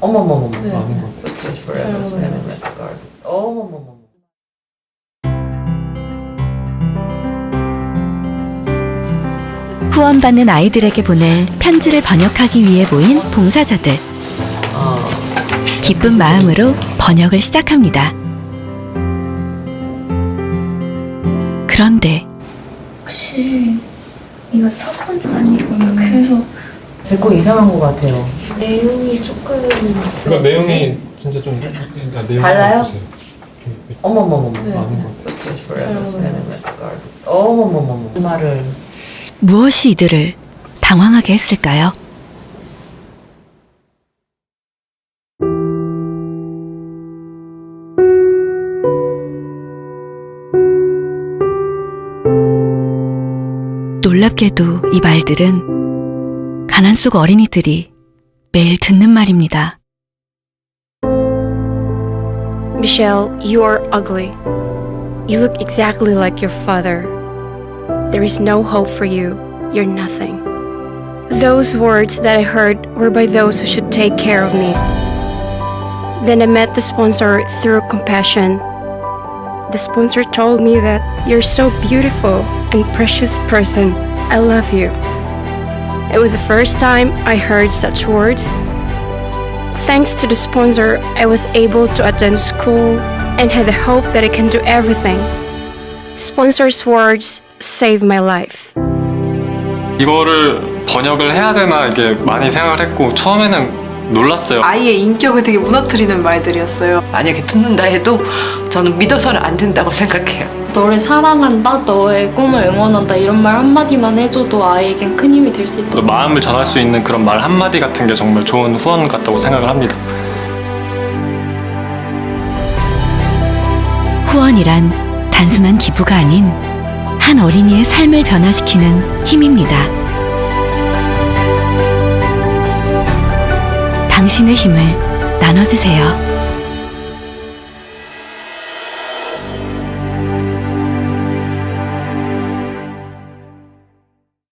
어머머머머. 네. 것 fish for 잘 먹어요. that garden. 어머머머머. 후원받는 아이들에게 보낼 편지를 번역하기 위해 모인 봉사자들. 어. 기쁜 마음으로 번역을 시작합니다. 그런데 혹시 이거 첫 번째 아니고 그래서 제거 이상한 것 같아요. 내용이 조금 그러니까 내용이 진짜 좀 아, 내용 달라요? 좀 어머머머머. 네. 것 먹어요. that garden. 어머머머머. 그 말을 무엇이 이들을 당황하게 했을까요? 놀랍게도 이 말들은 가난 속 어린이들이 매일 듣는 말입니다. Michelle, you're ugly. You look exactly like your father. There is no hope for you. You're nothing. Those words that I heard were by those who should take care of me. Then I met the sponsor through compassion. The sponsor told me that you're so beautiful and precious person. I love you. It was the first time I heard such words Thanks to the sponsor, I was able to attend school and had the hope that I can do everything. Sponsor's words saved my life. 이거를 번역을 해야 되나 이게 많이 생각을 했고 처음에는 놀랐어요. 아이의 인격을 되게 무너뜨리는 말들이었어요. 만약에 듣는다 해도 저는 믿어서는 안 된다고 생각해요. 너를 사랑한다, 너의 꿈을 응원한다 이런 말 한마디만 해줘도 아이에겐 큰 힘이 될 수 있다. 또 마음을 전할 수 있는 그런 말 한마디 같은 게 정말 좋은 후원 같다고 생각을 합니다. 후원이란 단순한 기부가 아닌 한 어린이의 삶을 변화시키는 힘입니다. 당신의 힘을 나눠주세요.